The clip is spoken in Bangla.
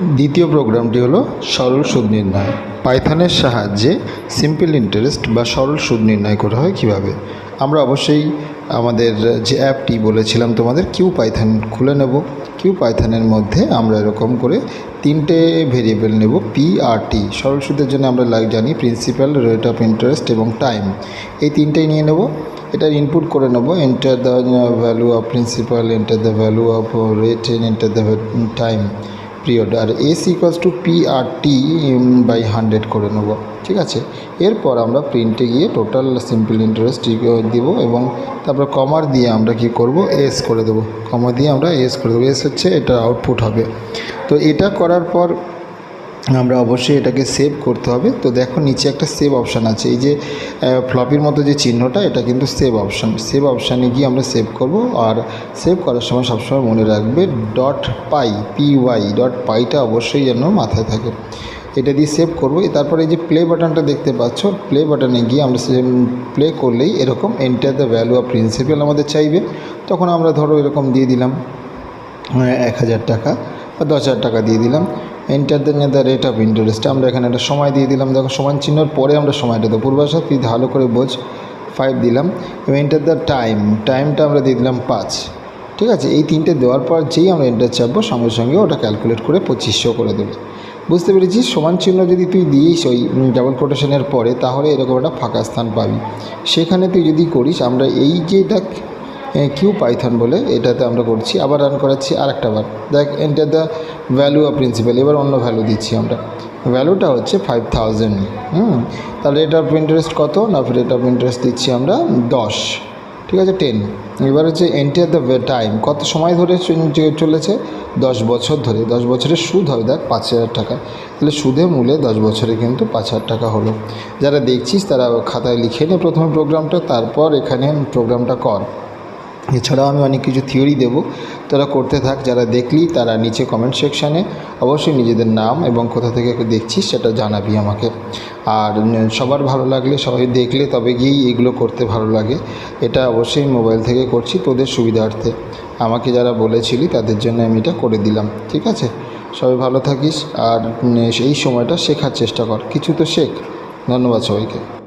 দ্বিতীয় প্রোগ্রামটি হলো সরল সুদ নির্ণয়। পাইথানের সাহায্যে সিম্পল ইন্টারেস্ট বা সরল সুদ নির্ণয় করা হয় কীভাবে? আমরা অবশ্যই আমাদের যে অ্যাপটি বলেছিলাম তোমাদের কিউ পাইথান খুলে নেব। কিউ পাইথানের মধ্যে আমরা এরকম করে তিনটে ভেরিয়েবল নেব পি আর টি সরল সুদের জন্য আমরা লাগ জানি প্রিন্সিপাল রেট অফ ইন্টারেস্ট এবং টাইম এই তিনটেই নিয়ে নেব। এটার ইনপুট করে নেব enter the value of principal enter the value of rate enter the time period R S equals to P R T by hundred করে নেব, ঠিক আছে? এরপর আমরা প্রিন্টে গিয়ে টোটাল সিম্পল ইন্টারেস্ট দিব এবং তারপর কমার দিয়ে আমরা কি করব? এস করে দেবো। কমা দিয়ে আমরা এস করে দেবো। এস হচ্ছে এটা আউটপুট হবে। তো এটা করার পর আমরা অবশ্যই এটাকে সেভ করতে হবে। তো দেখো নিচে একটা সেভ অপশান আছে। এই যে ফ্লপির মতো যে চিহ্নটা, এটা কিন্তু সেভ অপশান সেভ অপশানে গিয়ে আমরা সেভ করব আর সেভ করার সময় সবসময় মনে রাখবে dot py P Y dot পাইটা অবশ্যই যেন মাথায় থাকে। এটা দিয়ে সেভ করব। তারপরে এই যে প্লে বাটনটা দেখতে পাচ্ছ প্লে বাটনে গিয়ে আমরা প্লে করলেই এরকম enter the value of principal আমাদের চাইবে। তখন আমরা ধরো এরকম দিয়ে দিলাম এক হাজার টাকা বা দশ হাজার টাকা দিয়ে দিলাম। Enter then the rate of interest আমরা এখানে একটা সময় দিয়ে দিলাম। দেখো, সমান চিহ্নর পরে আমরা সময়টা দেবো। পূর্বাশা তুই ভালো করে বোঝ ফাইভ দিলাম। এবং এন্টার দ্য টাইম টাইমটা আমরা দিয়ে দিলাম পাঁচ। ঠিক আছে? এই তিনটে দেওয়ার পর যেই আমরা এন্টার চাপবো, সঙ্গে সঙ্গে ওটা ক্যালকুলেট করে পঁচিশশো করে দেবে। বুঝতে পেরেছিস সমান চিহ্ন যদি তুই দিয়েস ওই ডাবল কোটেশনের পরে, তাহলে এরকম একটা ফাঁকা স্থান পাবি। সেখানে তুই যদি করিস, আমরা এই যে দেখ কিউ পাইথন বলে এটাতে আমরা করছি। আবার রান করাচ্ছি আর একটা বার। দেখ enter the value of principal এবার অন্য ভ্যালু দিচ্ছি আমরা। ভ্যালুটা হচ্ছে ফাইভ থাউজেন্ড হুম? তাহলে রেট অফ ইন্টারেস্ট কত? না রেট অফ ইন্টারেস্ট দিচ্ছি আমরা দশ। ঠিক আছে টেন এবার হচ্ছে এন্টার দ্য টাইম কত সময় ধরে চলেছে? দশ বছর ধরে। দশ বছরের সুদ হবে দেখ, পাঁচ হাজার টাকা। তাহলে সুদে মূলে দশ বছরে কিন্তু পাঁচ হাজার টাকা হলো। যারা দেখছিস, তারা খাতায় লিখে নে প্রথমে প্রোগ্রামটা তারপর এখানে প্রোগ্রামটা কর। এছাড়াও আমি অনেক কিছু থিওরি দেবো। তোরা করতে থাক, যারা দেখলি তারা নিচে কমেন্ট সেকশানে অবশ্যই নিজেদের নাম এবং কোথা থেকে দেখছিস সেটা জানাবি আমাকে। আর সবার ভালো লাগলে, সবাই দেখলে তবে গিয়েই এগুলো করতে ভালো লাগে। এটা অবশ্যই মোবাইল থেকে করছি তোদের সুবিধার্থে। আমাকে যারা বলেছিলি তাদের জন্য আমি এটা করে দিলাম, ঠিক আছে? সবাই ভালো থাকিস আর এই সময়টা শেখার চেষ্টা কর। কিছু তো শেখ। ধন্যবাদ সবাইকে।